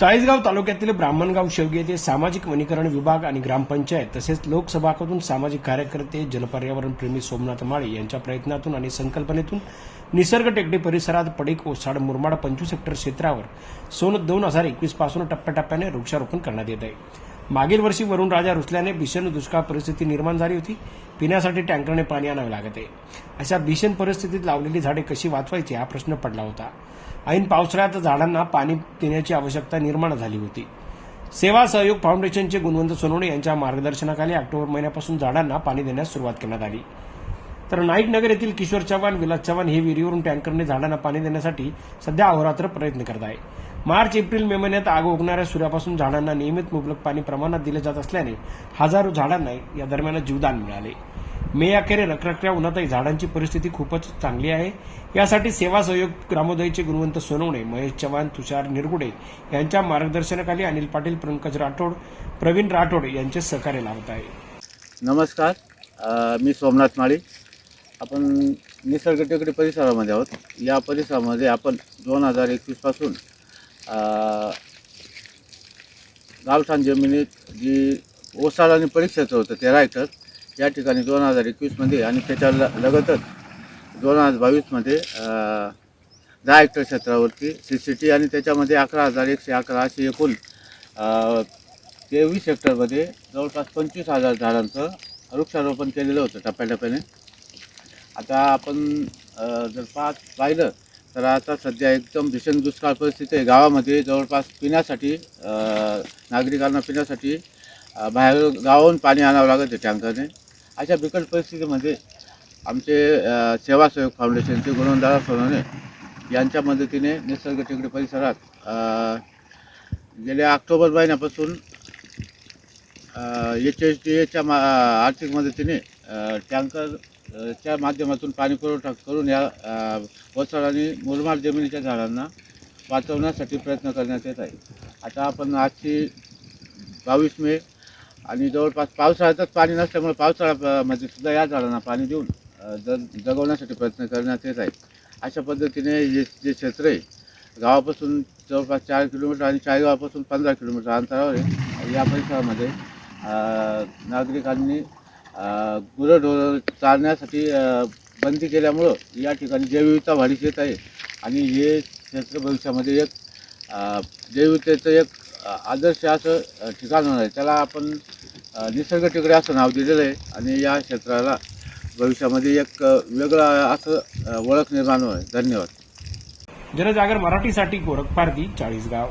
चाळीसगाव तालुक्यातील ब्राह्मणगाव शेवगी येथे सामाजिक वनीकरण विभाग आणि ग्रामपंचायत तसेच लोकसभाकडून सामाजिक कार्यकर्ते जलपर्यावरणप्रेमी सोमनाथ माळी यांच्या प्रयत्नातून आणि संकल्पनेतून निसर्ग टेकडी परिसरात पडीक ओसाड मुरमाड पंचवीस हेक्टर क्षेत्रावर सोन दोन हजार एकवीसपासून टप्प्याटप्प्याने वृक्षारोपण करण्यात येत आहे. मागील वर्षी वरुण राजा रुसल्याने भीषण दुष्काळ परिस्थिती निर्माण झाली होती. पिण्यासाठी टँकरने पाणी आणावे लागत. आहे अशा भीषण परिस्थितीत लावलेली झाडे कशी वाचवायची हा प्रश्न पडला होता. ऐन पावसाळ्यात झाडांना पाणी देण्याची आवश्यकता निर्माण झाली होती. सेवा सहयोग फाउंडेशनचे गुणवंत सोनवणे यांच्या मार्गदर्शनाखाली ऑक्टोबर महिन्यापासून झाडांना पाणी देण्यास सुरुवात करण्यात आली. तर नाईक नगर येथील किशोर चव्हाण विलास चव्हाण हे विहिरीवरून टँकरने झाडांना पाणी देण्यासाठी सध्या अहोरात्र प्रयत्न करत आहे. मार्च एप्रिल मे महिन्यात आग ओढणाऱ्या सूर्यापासून झाडांना नियमित मुबलक पाणी प्रमाणात दिले जात असल्याने हजारो झाडांना या दरम्यान जीवदान मिळाले. मे अखेर रखरखऱ्या उन्हातही झाडांची परिस्थिती खूपच चांगली आहे. यासाठी सेवा सहयोग ग्रामोदयचे गुणवंत सोनवणे महेश चव्हाण तुषार निरगुडे यांच्या मार्गदर्शनाखाली अनिल पाटील पंकज राठोड प्रवीण राठोड यांचे सहकार्य लावत आहे. नमस्कार. मी सोमनाथ माळी. आपण निसर्ग टेकडी परिसरामध्ये आहोत. या परिसरामध्ये आपण दोन हजार एकवीसपासून गावठाण जमिनीत जी ओसाड आणि परीक्षेचं होतं ते एकर या ठिकाणी दोन हजार एकवीसमध्ये आणि त्याच्या ल लगतच दोन हजार बावीसमध्ये दहा हेक्टर क्षेत्रावरती सी सी टी आणि त्याच्यामध्ये अकरा हजार एकशे अकरा असे एकूण तेवीस हेक्टरमध्ये जवळपास पंचवीस हजार झाडांचं वृक्षारोपण केलेलं होतं टप्प्याटप्प्याने. आता आपण जर पाहत पाहिलं तर आता सध्या एकदम भीषण दुष्काळ परिस्थिती आहे. गावामध्ये जवळपास पिण्यासाठी नागरिकांना पिण्यासाठी बाहेर गावाहून पाणी आणावं लागत आहे टँकरने. अशा बिकट परिस्थितीमध्ये आमचे सेवासेवक फाउंडेशनचे गुणवंतदार सोनवणे यांच्या मदतीने निसर्ग टेकडी परिसरात गेल्या ऑक्टोबर महिन्यापासून एच एच डी एच्या मा आर्थिक मदतीने टँकर च्या माध्यमातून पाणी पुरवठा करून या अ, वसाड आणि मुरमाड जमिनीच्या झाडांना वाचवण्यासाठी प्रयत्न करण्यात येत आहे. आता आपण आजची बावीस मे आणि जवळपास पावसाळ्यातच पाणी नसल्यामुळे पावसाळ्यामध्ये म्हणजे सुद्धा या झाडांना पाणी देऊन जग जगवण्यासाठी प्रयत्न करण्यात येत आहे. अशा पद्धतीने हे जे क्षेत्र आहे गावापासून जवळपास चार किलोमीटर आणि चाळीगावापासून पंधरा किलोमीटर अंतरावर आहे. या परिसरामध्ये नागरिकांनी गुरंढोरं चालण्यासाठी बंदी केल्यामुळं या ठिकाणी जैवविविधता वाढीस येत आहे. आणि हे क्षेत्र भविष्यामध्ये एक जैवतेचं एक आदर्श असं ठिकाण होणार आहे. त्याला आपण निसर्ग टिकडे असं नाव दिलेलं आहे. आणि या क्षेत्राला भविष्यामध्ये एक वेगळा वेगळं असं ओळख निर्माण होणार आहे. धन्यवाद. जनजागर मराठीसाठी गोरख पारदी चाळीसगाव.